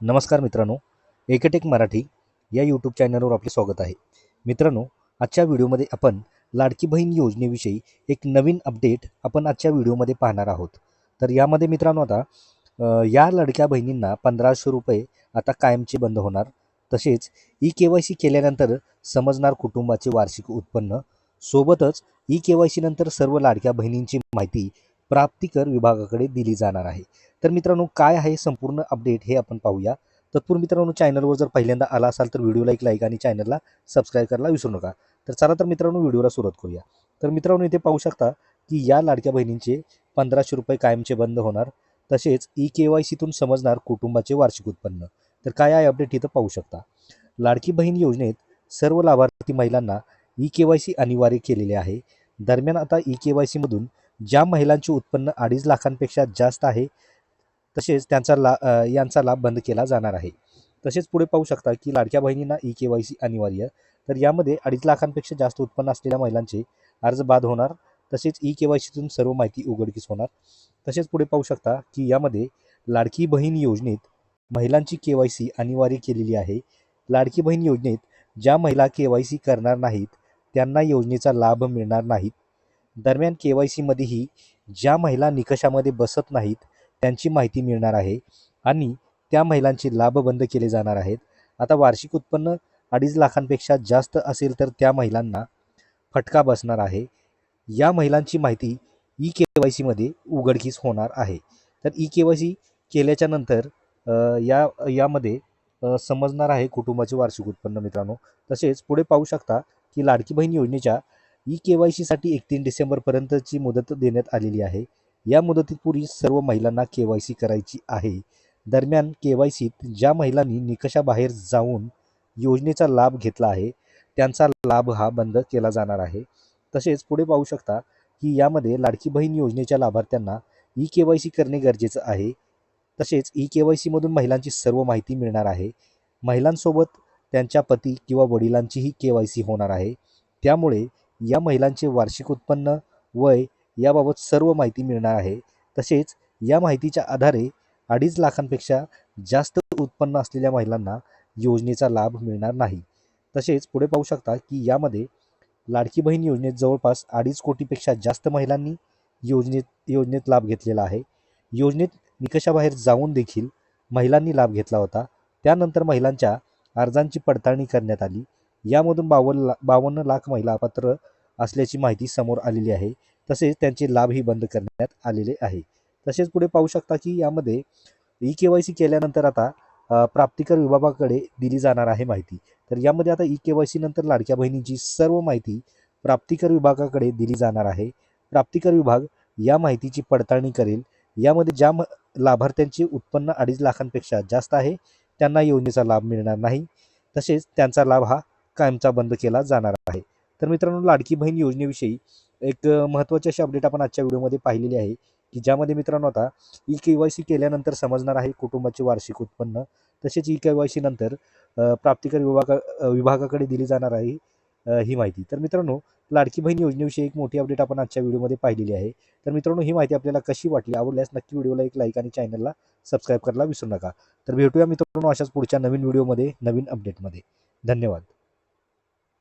नमस्कार मित्रांनो एकेटेक मराठी या यूट्यूब चॅनलवर आपले स्वागत आहे. मित्रांनो आजच्या व्हिडिओमध्ये आपण लाडकी बहीण योजनेविषयी एक नवीन अपडेट आपण आजच्या व्हिडिओमध्ये पाहणार आहोत. तर यामध्ये मित्रांनो आता या लाडक्या बहिणींना पंधराशे रुपये आता कायमचे बंद होणार. तसेच ई के वाय सी केल्यानंतर समजणार कुटुंबाचे वार्षिक उत्पन्न. सोबतच ई के वाय सीनंतर सर्व लाडक्या बहिणींची माहिती प्राप्तिकर विभागाकडे दिली जाणार आहे. तर मित्रांनो काय आहे संपूर्ण अपडेट हे आपण पाहूया. तत्पूर्वी मित्रांनो चॅनलवर जर पहिल्यांदा आला असाल तर व्हिडिओला एक लाईक आणि चॅनलला सबस्क्राईब करायला विसरू नका. तर चला तर मित्रांनो व्हिडिओला सुरुवात करूया. तर मित्रांनो इथे पाहू शकता की या लाडक्या बहिणींचे पंधराशे रुपये कायमचे बंद होणार. तसेच ई के वाय सीतून समजणार कुटुंबाचे वार्षिक उत्पन्न. तर काय आहे अपडेट इथं पाहू शकता. लाडकी बहीण योजनेत सर्व लाभार्थी महिलांना ई के वाय सी अनिवार्य केलेले आहे. दरम्यान आता ई के वाय सीमधून ज्या महिलांचे उत्पन्न अडीच लाखांपेक्षा जास्त आहे तसेच त्यांचा ला यांचा लाभ बंद केला जाणार आहे. तसेच पुढे पाहू शकता की लाडक्या बहिणींना ई के वाय सी अनिवार्य. तर यामध्ये अडीच लाखांपेक्षा जास्त उत्पन्न असलेल्या महिलांचे अर्ज बाद होणार तसेच ई के वाय सीतून सर्व माहिती उघडकीस होणार. तसेच पुढे पाहू शकता की यामध्ये लाडकी बहीण योजनेत महिलांची के वाय सी अनिवार्य केलेली आहे. लाडकी बहीण योजनेत ज्या महिला के वाय सी करणार नाहीत त्यांना योजनेचा लाभ मिळणार नाहीत. दरम्यान के वाय सीमध्येही ज्या महिला निकषामध्ये बसत नाहीत त्यांची माहिती मिळणार आहे आणि त्या महिलांचे लाभ बंद केले जाणार आहेत. आता वार्षिक उत्पन्न अडीच लाखांपेक्षा जास्त असेल तर त्या महिलांना फटका बसणार आहे. या महिलांची माहिती ई के वाय सीमध्ये उघडकीस होणार आहे. तर ई के वाय सी केल्याच्यानंतर या यामध्ये समजणार आहे कुटुंबाचे वार्षिक उत्पन्न मित्रांनो. तसेच पुढे पाहू शकता की लाडकी बहीण योजनेच्या ई के वाय सीसाठी एकतीस डिसेंबरपर्यंतची मुदत देण्यात आलेली आहे. या मुदतीपूर्वी सर्व महिलांना के वाय सी करायची आहे. दरम्यान के वाय सीत ज्या महिलांनी निकषाबाहेर जाऊन योजनेचा लाभ घेतला आहे त्यांचा लाभ हा बंद केला जाणार आहे. तसेच पुढे पाहू शकता की यामध्ये लाडकी बहीण योजनेच्या लाभार्थ्यांना ई के वाय सी करणे गरजेचं आहे. तसेच ई के वाय सीमधून महिलांची सर्व माहिती मिळणार आहे. महिलांसोबत त्यांच्या पती किंवा वडिलांचीही के वाय सी होणार आहे. त्यामुळे या महिलांचे वार्षिक उत्पन्न वय याबाबत सर्व माहिती मिळणार आहे. तसेच या माहितीच्या आधारे अडीच लाखांपेक्षा जास्त उत्पन्न असलेल्या महिलांना योजनेचा लाभ मिळणार नाही. तसेच पुढे पाहू शकता की यामध्ये लाडकी बहीण योजनेत जवळपास अडीच कोटीपेक्षा जास्त महिलांनी योजनेत योजनेत लाभ घेतलेला आहे. योजनेत निकषाबाहेर जाऊन देखील महिलांनी लाभ घेतला होता. त्यानंतर महिलांच्या अर्जांची पडताळणी करण्यात आली. यामधून बावन्न ला बावन्न लाख महिला पात्र असल्याची माहिती समोर आलेली आहे. तसेच त्यांचे लाभही बंद करण्यात आलेले आहे. तसेच पुढे पाहू शकता की यामध्ये ई के वाय सी केल्यानंतर आता प्राप्तिकर विभागाकडे दिली जाणार आहे माहिती. तर यामध्ये आता ई के वाय सी नंतर लाडक्या बहिणीची सर्व माहिती प्राप्तिकर विभागाकडे दिली जाणार आहे. प्राप्तिकर विभाग या माहितीची पडताळणी करेल. यामध्ये ज्या म लाभार्थ्यांचे उत्पन्न अडीच लाखांपेक्षा जास्त आहे त्यांना योजनेचा लाभ मिळणार नाही. तसेच त्यांचा लाभ हा कायमचा बंद केला जाणार आहे. तर मित्रांनो लाडकी बहीण योजनेविषयी एक अ, महत्त्वाची अशी अपडेट आपण आजच्या व्हिडिओमध्ये पाहिलेली आहे की ज्यामध्ये मित्रांनो आता ई के वाय सी केल्यानंतर समजणार आहे कुटुंबाचे वार्षिक उत्पन्न. तसेच ई के वाय सी नंतर प्राप्तिकर विभागा विभागाकडे दिली जाणार आहे ही माहिती. तर मित्रांनो लाडकी बहीण योजनेविषयी एक मोठी अपडेट आपण आजच्या व्हिडिओमध्ये पाहिलेली आहे. तर मित्रांनो ही माहिती आपल्याला कशी वाटली आवडल्यास नक्की व्हिडिओला एक लाईक आणि चॅनलला सबस्क्राईब करायला विसरू नका. तर भेटूया मित्रांनो अशाच पुढच्या नवीन व्हिडिओमध्ये नवीन अपडेटमध्ये धन्यवाद.